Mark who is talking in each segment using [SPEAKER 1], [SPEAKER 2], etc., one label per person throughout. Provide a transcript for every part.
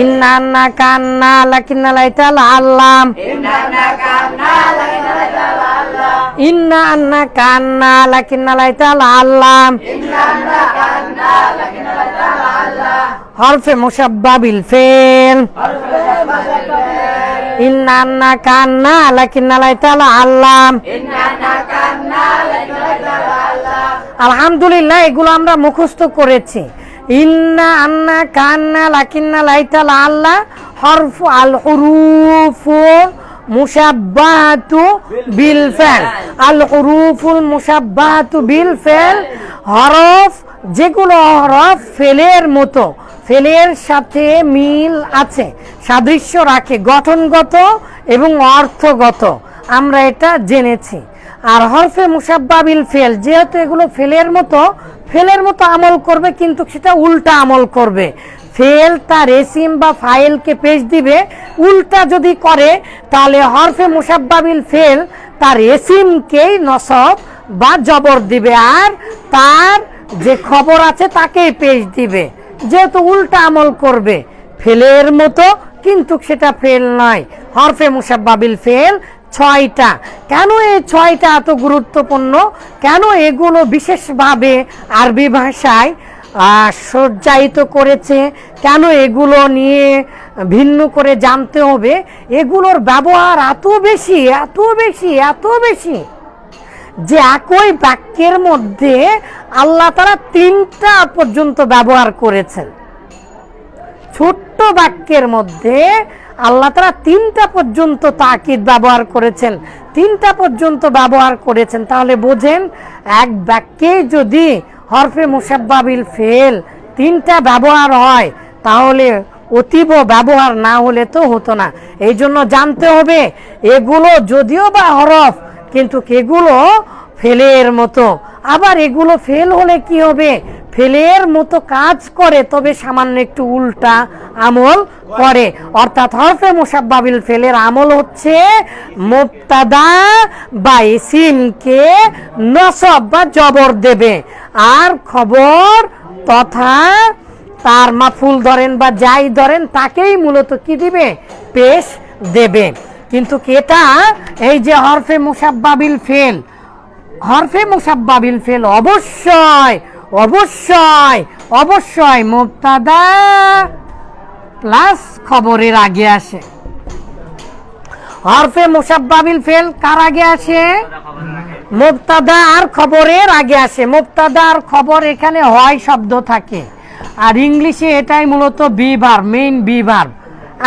[SPEAKER 1] ইন্না আন্না কান্না লাকিন্না আল্লাম ইন্না কান্না লাকিন্না লাইতাল আল্লাম হরফে মুসাব্বা বিল ফেল। ইন্না কান্না লাকিন্না আল্লাম আলহামদুলিল্লাহ, এগুলো আমরা মুখস্থ করেছি। ইন্না আন্না কান্না লাকিন্না লাইতাল আল্লাহ হরফ আল হুরুফু মুসাব্বাহাতু বিল ফেল। আল হুরুফুল মুসাব্বাহাতু বিল ফেল। হরফ যেগুলো হরফ ফেলের মতো, ফেলের সাথে মিল আছে, সাদৃশ্য রাখে, গঠনগত এবং অর্থগত। আমরা এটা জেনেছি। আর হরফে মুসাব্বাবিল ফেল, যেহেতু এগুলো ফেলের মতো ফেলের মতো আমল করবে, কিন্তু সেটা উল্টা আমল করবে। ফেল তার রেসিম বা ফাইলকে পেশ দিবে, উল্টা যদি করে, তাহলে হরফে মুসাব্বাবিল ফেল তার রেসিমকেই নসব বা জবর দিবে, আর তার যে খবর আছে তাকেই পেশ দিবে। যেহেতু উল্টা আমল করবে, ফেলের মতো, কিন্তু সেটা ফেল নয়। হরফে মুসাব্বাবিল ফেল ছয়টা। কেন এই ছয়টা এত গুরুত্বপূর্ণ? কেন এগুলো বিশেষভাবে আরবি ভাষায় সজ্জায়িত করেছে? কেন এগুলো নিয়ে ভিন্ন করে জানতে হবে? এগুলোর ব্যবহার এত বেশি এত বেশি এত বেশি যে একই বাক্যের মধ্যে আল্লাহ তারা তিনটা পর্যন্ত ব্যবহার করেছেন। ছোট্ট বাক্যের মধ্যে আল্লাহ তারা তিনটা পর্যন্ত তাকিদ ব্যবহার করেছেন। তিনটা পর্যন্ত ব্যবহার করেছেন। তাহলে বোঝেন, এক বাক্যে যদি হরফে মুসাব্বাবিল ফেল তিনটা ব্যবহার হয়, তাহলে অতীব ব্যবহার না হলে তো হতো না। এই জন্য জানতে হবে, এগুলো যদিও বা হরফ, কিন্তু এগুলো ফেলের মতো। আবার এগুলো ফেল হলে কি হবে? ফেলের মতো কাজ করে, তবে সামান্য একটু উল্টা আমল করে। অর্থাৎ হরফে মুসাব্বাবিল ফেলের আমল হচ্ছে মুক্তাদা বা ইসিমকে নসব বা জবর দেবে। আর খবর তথা তার মাফুল ধরেন বা যাই ধরেন, তাকেই মূলত কি দিবে? পেশ দেবে। কিন্তু এটা এই যে হরফে মুসাব্বাবিল ফেল হরফে মুসাব্বাবিল ফেল অবশ্যই অবশ্যই অবশ্যই মুক্তাদা প্লাস খবরের আগে আসে। হরফে মুসাব্বাবিল ফেল কার আগে আসে? মুক্তাদা আর খবরের আগে আসে। মুক্তাদা আর খবর এখানে হয় শব্দ থাকে। আর ইংলিশে এটাই মূলত বিভার মেইন বিভার।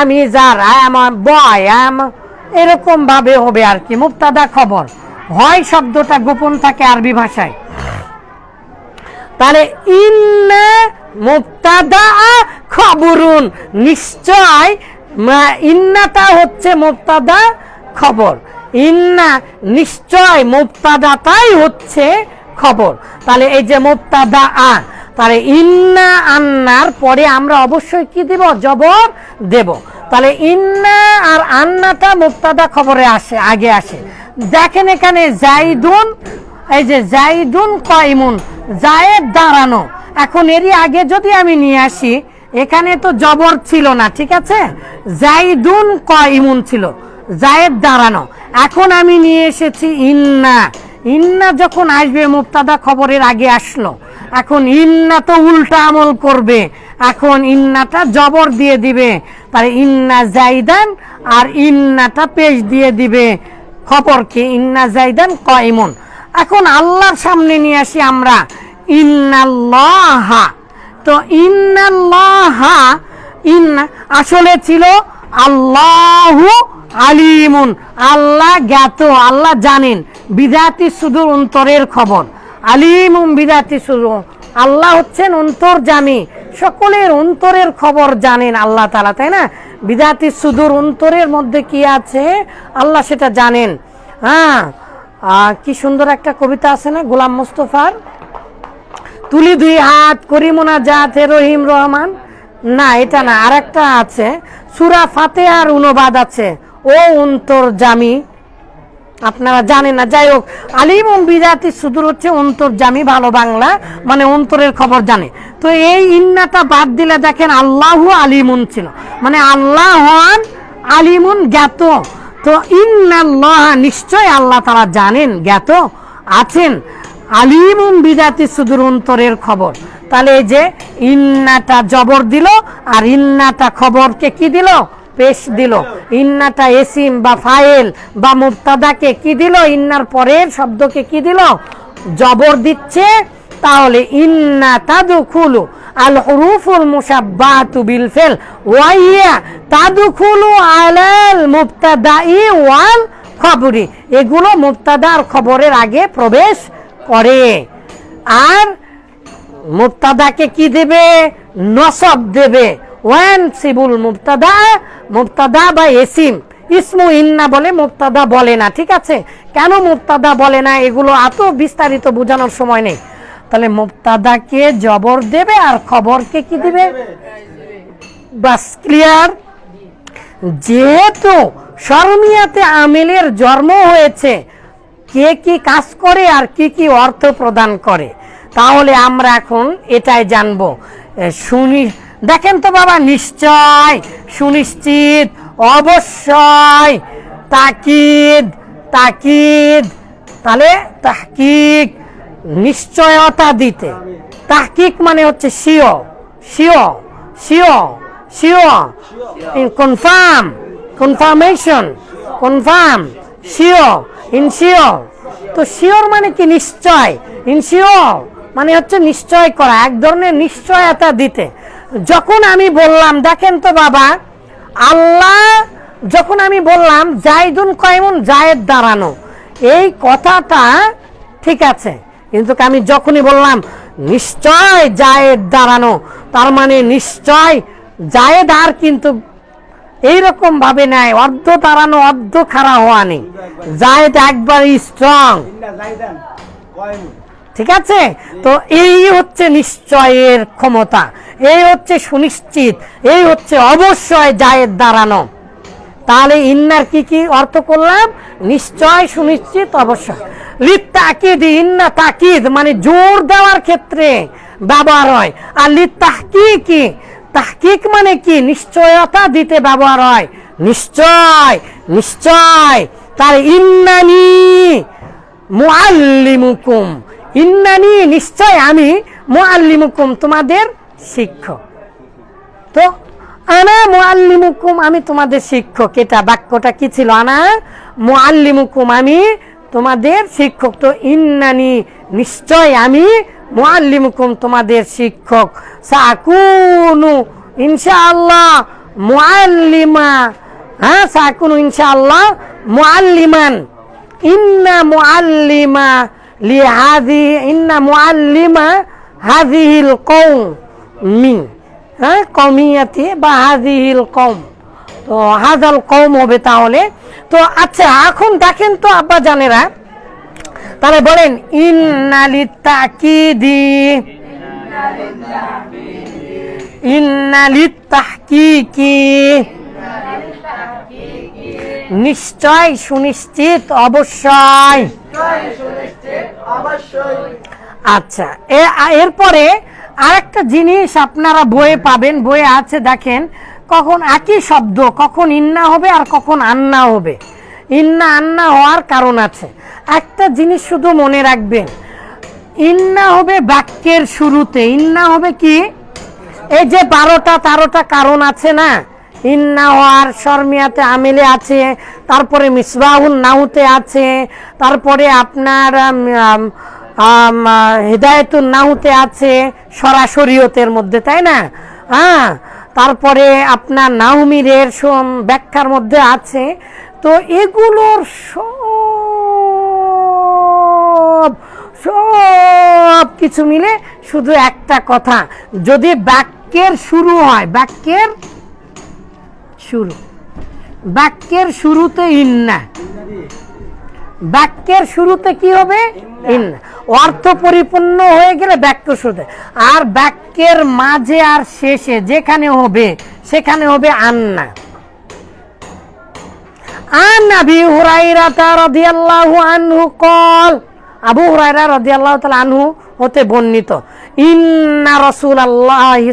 [SPEAKER 1] আমি যার আই আম বয় আম এরকম ভাবে হবে আর কি। মুক্তাদা খবর। হয় শব্দটা গোপন থাকে আরবি ভাষায়। তাহলে ইন্না মুক্তাদা খবরুন। নিশ্চয় ইন্নাটা হচ্ছে মুক্তাদা খবর। ইন্না নিশ্চয় মুক্তাদাটাই হচ্ছে খবর। তাহলে এই যে মুক্তাদা আ তাহলে ইন্না আন্নার পরে আমরা অবশ্যই কি দেব? জবর দেব। তাহলে ইন্না আর আন্নাটা মুক্তাদা খবরে আসে, আগে আসে। দেখেন এখানে জাইদুন এই যে জাইদুন কয়মুন জায়েদ দাঁড়ানো। এখন এরই আগে যদি আমি নিয়ে আসি, এখানে তো জবর ছিল না, ঠিক আছে? জাইদুন কয়মুন ছিল, জায়েদ দাঁড়ানো। এখন আমি নিয়ে এসেছি ইন্না। ইন্না যখন আসবে মুক্তাদা খবরের আগে আসলো। এখন ইন্না তো উল্টা আমল করবে। এখন ইন্নাটা জবর দিয়ে দিবে। তাহলে ইন্না জাইদান আর ইন্নাটা পেশ দিয়ে দিবে। খবরকে ইন্না জাইদান কয়মন এখন আল্লাহর সামনে নিয়ে আসি আমরা। ইন্নাল্লাহা। তো ইন্নাল্লাহা ইন্না আসলে ছিল আল্লাহু আলিমুন। আল্লাহ জ্ঞাত, আল্লাহ জানেন। বিদাতি সুদূর অন্তরের খবর। আলিমুম বিদাতি সুদূর। আল্লাহ হচ্ছেন অন্তর জামি সকলের অন্তরের খবর জানেন আল্লাহ তালা তাই না? বিদাতি সুদূর অন্তরের মধ্যে কি আছে? আল্লাহ সেটা জানেন। হ্যাঁ। কি সুন্দর একটা কবিতা আছে না, গোলাম মুস্তফার? তুলি দুই হাত করি মোনাজাত রহিম রহমান। না, এটা না আর একটা আছে, সুরা ফাতেহার অনুবাদ আছে, ও অন্তর জামি। আপনারা জানেন না, যাই হোক আলিম বিজাতি সুদূর হচ্ছে অন্তর্জামী ভালো বাংলা মানে অন্তরের খবর জানে। তো এই ইন্নাটা বাদ দিলে দেখেন আল্লাহু আলিমুন ছিল। মানে আল্লাহ হন আলিমুন জ্ঞাত। তো ইন্নাল্লাহ, নিশ্চয় আল্লাহ তারা জানেন, জ্ঞাত আছেন। আলিমুন বিজাতি সুদূর অন্তরের খবর। তাহলে এই যে ইন্নাটা জবর দিল, আর ইন্নাটা খবরকে কি দিল? পেশ দিল। ইন্নাটা এসিম বা ফাইল বা মুক্তাদাকে কি দিল? ইন্নার পরের শব্দকে কি দিল? জবর দিচ্ছে তাহলে ইন্না তাদুখুলু আল হুরুফুল মুসাব্বাতু বিল ফিল ওয়া হিয়া তাদুখুলু আলাল মুবতাদাই ওয়াল খবরি। এগুলো মুবতাদা আর খবরের আগে প্রবেশ করে। আর মুক্তাদাকে কি দেবে? নসব দেবে। ওয়ান সিবুল মুক্তাদা মুক্তাদা বা এসিম। ইসমু ইন্না বলে মুক্তাদা বলে না, ঠিক আছে? কেন মুক্তাদা বলে না? এগুলো এত বিস্তারিত বোঝানোর সময় নেই। তাহলে মুক্তাদাকে জবর দেবে আর খবরকে কি দিবে? বাস ক্লিয়ার? যেহেতু শর্মিয়াতে আমিলের জন্ম হয়েছে, কে কি কাজ করে আর কি কি অর্থ প্রদান করে, তাহলে আমরা এখন এটাই জানব। শুনি, দেখেন তো বাবা, নিশ্চয়, সুনিশ্চিত, অবশ্যই, তাকিদ তাকিদ, তাহলে তাহকিক নিশ্চয়তা দিতে। তাহকিক মানে হচ্ছে sure sure sure sure confirm confirmation confirm sure ensure তো শিওর মানে কি নিশ্চয়? ইনশিওর মানে হচ্ছে নিশ্চয় করা, এক ধরনের নিশ্চয়তা দিতে। যখন আমি বললাম, দেখেন তো বাবা, আল্লাহ যখন আমি বললাম জায়দুন কয়মন, জায়েদ দাঁড়ানো। এই কথাটা ঠিক আছে। কিন্তু আমি যখনই বললাম, নিশ্চয় জায়েদ দাঁড়ানো তার মানে নিশ্চয় জায়েদ আর কিন্তু এইরকম ভাবে নেয় অর্ধ দাঁড়ানো, অর্ধ খাড়া হওয়া নেই। জায়েদ একবার স্ট্রং ঠিক আছে? তো এই হচ্ছে নিশ্চয়ের ক্ষমতা, এই হচ্ছে সুনিশ্চিত, এই হচ্ছে অবশ্যই জায়েদ দাঁড়ানো। তাহলে ইন্নার কি কি অর্থ করলাম? নিশ্চয় সুনিশ্চিত অবশ্যই লিত তাকিদ ইন্না তাকিদ মানে জোর দেওয়ার ক্ষেত্রে ব্যবহার হয়। আর লিত তাহকিকি তাহকিক মানে কি? নিশ্চয়তা দিতে ব্যবহার হয়। নিশ্চয় নিশ্চয়। তার ইন্নানি মুআল্লিমুকুম। ইন্নানি, নিশ্চয় আমি মুআল্লিমুকুম, তোমাদের শিক্ষক। তো আনা মুআল্লিমুকুম, আমি তোমাদের শিক্ষক। এটা বাক্যটা কি ছিল? আনা মুআল্লিমুকুম, আমি তোমাদের শিক্ষক। তো ইন্নানি, নিশ্চয় আমি মুআল্লিমুকুম, তোমাদের শিক্ষক। সাকুনু, ইনশাআল্লাহ, মুআল্লিমা। হ্যাঁ সাকুনু, ইনশাআল্লাহ, মুআল্লিমান। ইন্না মুআল্লিমা লিহাদি, ইন্না মুআল্লিমা হাদিহিল কওমি। হ্যাঁ কমিয়াতি বা হাদিহিল কম তো হাজাল কম হবে তাহলে। তো আচ্ছা এখন দেখেন তো আব্বা জানেরা তাহলে বলেন ইন্নালি তাকিদি ইন্নালি তাহকিকি নিশ্চয় সুনিশ্চিত অবশ্যই।
[SPEAKER 2] অবশ্যই
[SPEAKER 1] আচ্ছা এরপরে আরেকটা জিনিস আপনারা বইয়ে পাবেন, বইয়ে আছে দেখেন, কখন একই শব্দ, কখন ইন্না হবে আর কখন আন্না হবে। ইন্না আন্না হওয়ার কারণ আছে। একটা জিনিস শুধু মনে রাখবেন, ইন্না হবে বাক্যের শুরুতে, ইন্না হবে কি? এই যে বারোটা, তেরোটা কারণ আছে না, ইন্না হওয়ার শর্মিয়াতে আমিলে আছে, তারপরে মিসবাহুল নাহুতে আছে, তারপরে আপনার হেদায়েতুন নাহুতে আছে সরাসরিয়তের মধ্যে তাই না? হ্যাঁ তারপরে আপনার নাউমিরের ব্যাখ্যার মধ্যে আছে। তো এগুলোর সব সব কিছু মিলে শুধু একটা কথা। যদি বাক্যের শুরু হয় বাক্যের শুরু। বাক্যের শুরুতে ইন্না। বাক্যের শুরুতে কি হবে? ইন্না। অর্থ পরিপূর্ণ হয়ে গেলে বাক্য শুরুতে আর বাক্যের মাঝে আর শেষে যেখানে হবে, সেখানে হবে আন্না। আনহু কল। আবু হুরাইরা আনহু হতে বর্ণিত। আলাইহি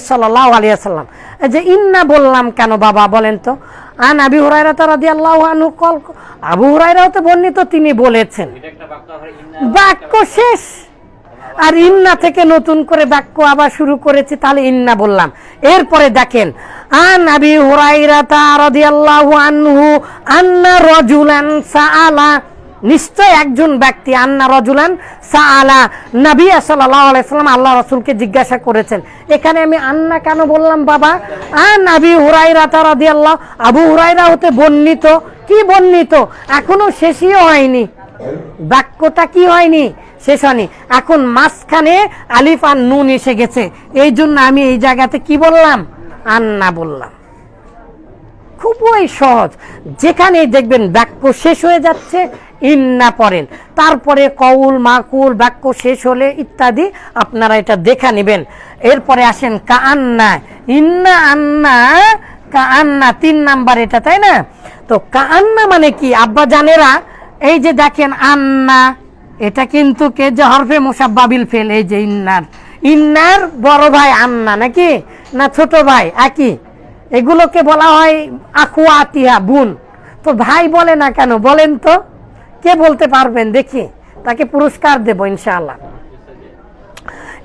[SPEAKER 1] যে ইন্না বললাম কেন বাবা বলেন তো? আন আবি হুরাইরাতা রাদিয়াল্লাহু আনহু কল আবু হুরাইরা হতে বর্ণিত তিনি বলেছেন, বাক্য শেষ। আর ইন্না থেকে নতুন করে বাক্য আবার শুরু করেছি, তাহলে ইন্না বললাম। এরপরে দেখেন, আন আবি হুরাইরাতা রাদিয়াল্লাহু আনহু আন্না রাজুলান সাআলা। নিশ্চয় একজন ব্যক্তি আন্না রজুলান সাআলা। নবী সাল্লাল্লাহু আলাইহি সাল্লাম আল্লাহ রাসূলকে জিজ্ঞাসা করেছেন, এখানে আমি আন্না কেন বললাম বাবা? আন আবি হুরাইরাতা রাদিয়াল্লাহু, আবু হুরাইরা হতে বর্ণিত কি বর্ণিত এখনও শেষই হয়নি। বাক্যটা কি হয়নি? শেষ হয়নি। এখন মাঝখানে আলিফ আর নুন এসে গেছে। এই জন্য আমি এই জায়গাতে কি বললাম? আন্না বললাম। খুবই সহজ। যেখানে দেখবেন বাক্য শেষ হয়ে যাচ্ছে, ইন্না পড়েন তারপরে কউল, মাকুল, বাক্য শেষ হলে ইত্যাদি আপনারা এটা দেখা নেবেন। এরপরে আসেন কান্না ইন্না আন্না কান্না তিন নাম্বার এটা, তাই না? তো কান্না মানে কি? আব্বা জানেরা, এই যে দেখেন আন্না, এটা কিন্তু কে যে হরফে মোসাব্বাবিল ফেল, এই যে ইন্নার। ইন্নার বড় ভাই আন্না, নাকি? না ছোট ভাই, একই? এগুলোকে বলা হয় আকুয়া আতিয়া বোন। তো ভাই বলে না কেন? বলেন তো। কে বলতে পারবেন? দেখি। তাকে পুরস্কার দেবো, ইনশাআল্লাহ।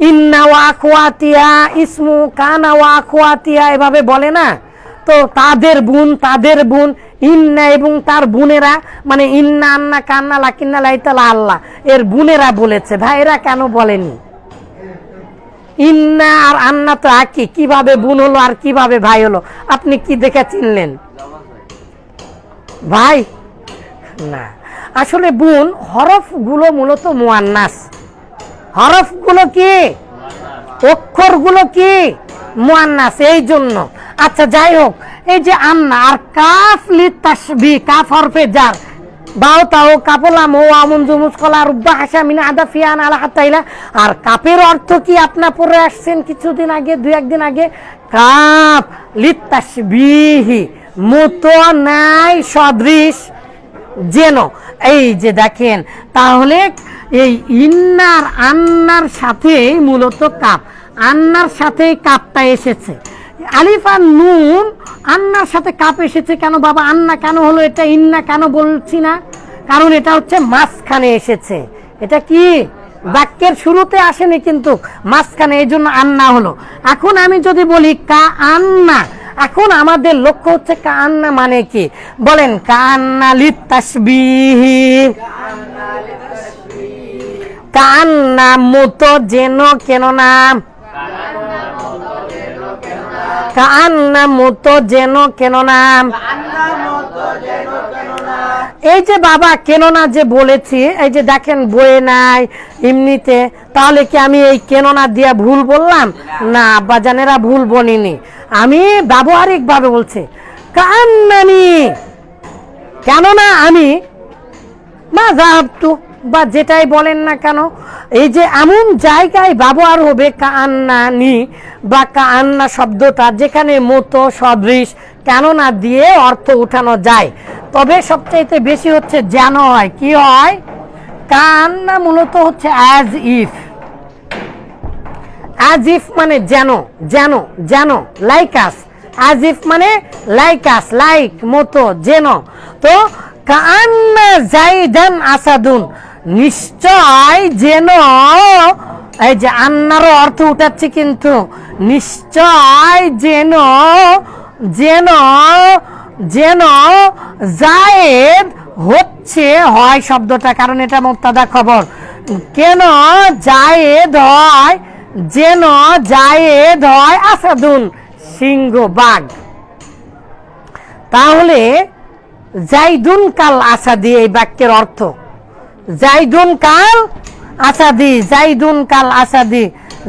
[SPEAKER 1] ইন্না ওয়া আকুয়াতিয়া ইসমু কানা ওয়া আকুয়াতিয়া এভাবে বলে না? তো তাদের বোন তাদের বোন, ইন্না এবং তার বোনেরা মানে ইন্না, আন্না, কান্না, লাকিন্না লাইতালা আল্লাহ, এর বোনেরা বলেছে ভাইরা কেন বলেনি? ইন্না আর আন্না তো একই, কীভাবে বোন হলো আর কীভাবে ভাই হলো? আপনি কি দেখে চিনলেন? ভাই, না। আসলে বোন, হরফগুলো মূলত মুয়ান্নাস। হরফগুলো কি? অক্ষরগুলো কি? মুয়ান্নাস, এই জন্য। আচ্ছা যাই হোক, এই যে আন্না আর কাফ লি তাসবি, কাফ হরফে যার বাও তাও, কাপলাম, ও আমন জুমুস কলা, রুব্বা হাসা মিনা আদা ফিয়ান, আলা হাতাইলা। আর কাপের অর্থ কি আপনার পরে আসছেন কিছুদিন আগে, দুই একদিন আগে? কাপ লিতাসবিহি মতো নাই সদৃশ। যেন, এই যে দেখেন, তাহলে এই ইন্নার আন্নার সাথে মূলত কাপ। আন্নার সাথে কাপটা এসেছে। আলিফ নুন, আন্নার সাথে কাপ এসেছে কেন বাবা? আন্না কেন হলো এটা? ইন্না কেন বলছি না? কারণ এটা হচ্ছে মাঝখানে এসেছে। এটা কি? বাক্যের শুরুতে আসেনি কিন্তু মাঝখানে এই জন্য আন্না হলো। এখন আমি যদি বলি কা আন্না, এখন আমাদের লক্ষ্য হচ্ছে কান্না মানে কি? বলেন কান্না লিতাসবিহি কান্না মতো যেন কেন নাম মতো যেন কেন নাম এই যে বাবা কেন না যে বলেছি, এই যে দেখেন বয়ে নাই এমনিতে, তাহলে কি আমি এই কেন না দিয়া ভুল বললাম? না আব্বাজানেরা ভুল বলিনি। আমি ব্যবহারিক ভাবে বলছি কান্নানি কেননা আমি মা যাহাবতু বা যেটাই বলেন না কেন, এই যে এমন জায়গায় ব্যবহার হবে কান্নানি বা কান্না শব্দটা যেখানে মতো, সদৃশ কেননা দিয়ে অর্থ উঠানো যায়। তবে সবচাইতে বেশি হচ্ছে যেন হয়, কি হয়? কান্না মূলত হচ্ছে অ্যাজ ইফ অ্যাজ ইফ মানে যেন যেন যেন লাইক আস অ্যাজ ইফ মানে লাইক আস লাইক মতো, যেন। তো কান্না জাইদান আসাদুন। নিশ্চয় যেন এই যে আন্নারও অর্থ উঠাচ্ছে কিন্তু নিশ্চয় যেন যেন যেন জায়েদ হচ্ছে হয় শব্দটা, কারণ এটা মুক্তাদা খবর। কেন জায়েদ হয়? যেন জায়েদ হয় আসাদুন সিংহ বাঘ। তাহলে জাইদুন কাল আসাদি এই বাক্যের অর্থ। জাইদুন কাল আসাদি, জাইদুন কাল আসাদি,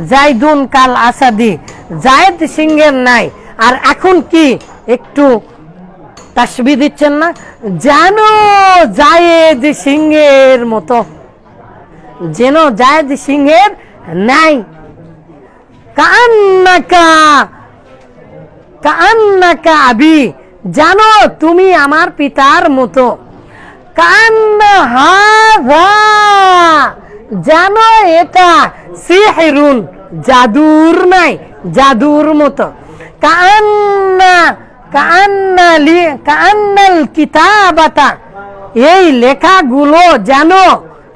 [SPEAKER 1] জাইদুন কাল আসাদি। জায়দ সিংহের নাই। আর এখন কি? একটু তাসবি দিচ্ছেন না? জানো জায়েদ সিংহের মতো। যেন জায়েদ সিংহের নাই। কান্নাকা কান্নাকা আবি। জানো তুমি আমার পিতার মতো। কান্না হাযা জানো এটা? সিহরুন, জাদুর নাই, জাদুর মতো। কান্না কান্না কান্নাল কিতাবাতা। এই লেখাগুলো জানো?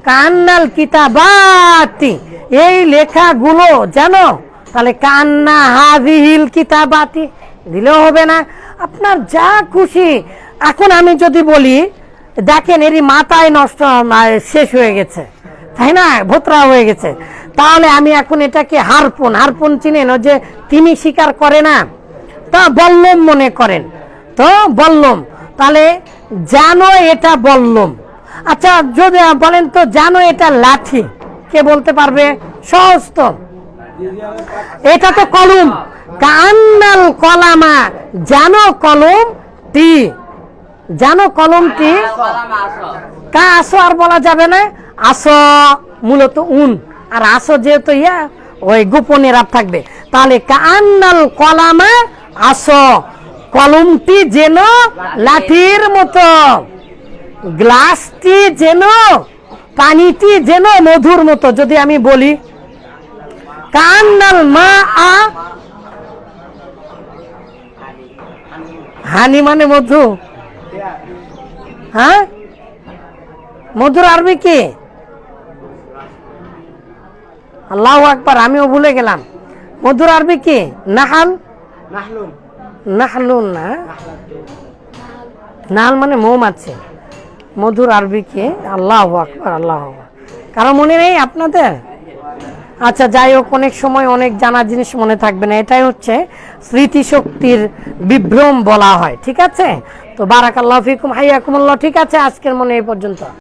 [SPEAKER 1] কান্নাল কিতাবাতি। এই লেখাগুলো জানো? তাহলে কান্না হাজিহিল কিতাবাতি। দিলেও হবে না। আপনার যা খুশি। এখন আমি যদি বলি দেখেন, এরই মাথায় নষ্ট শেষ হয়ে গেছে। তাই না? ভোতরা হয়ে গেছে। তাহলে আমি এখন এটাকে হারপুন। হারপুন চিনেন যে তিনি স্বীকার করে না? তা বল্লম মনে করেন। তো বললম, তাহলে জানো এটা বললম। আচ্ছা যদি বলেন তো জানো এটা লাঠি, কে বলতে পারবে? সহজ তো এটা তো কলম। কান্নাল কলামা জানো কলম টি। জানো কলমটি? কা আসো আর বলা যাবে না? আসো মূলত উন। আর আসো যেহেতু ইয়া ওই গোপনে রাত থাকবে। তাহলে কান্নাল কলামা আসো। কলমটি যেন লাঠির মতো। গ্লাসটি যেন পানিটি যেন মধুর মতো। যদি আমি বলি কান্নাল মা আ হানি মানে মধু? হ্যাঁ? মধুর আরবি কি? আল্লাহ আকবার আমিও ভুলে গেলাম। মধুর আরবি কি? নাহাল?
[SPEAKER 2] নাহলুন
[SPEAKER 1] না? নাহাল মানে মৌমাছি। মধুর আরবি কি? আল্লাহ আকবার আল্লাহ কারও মনে নেই আপনাদের? আচ্ছা যাই হোক অনেক সময় অনেক জানা জিনিস মনে থাকবে না। এটাই হচ্ছে স্মৃতিশক্তির বিভ্রম বলা হয় ঠিক আছে? তো বারাকাল্লাহ ফিকুম হাইয়াকুমুল্লাহ। ঠিক আছে আজকের মনে এই পর্যন্ত।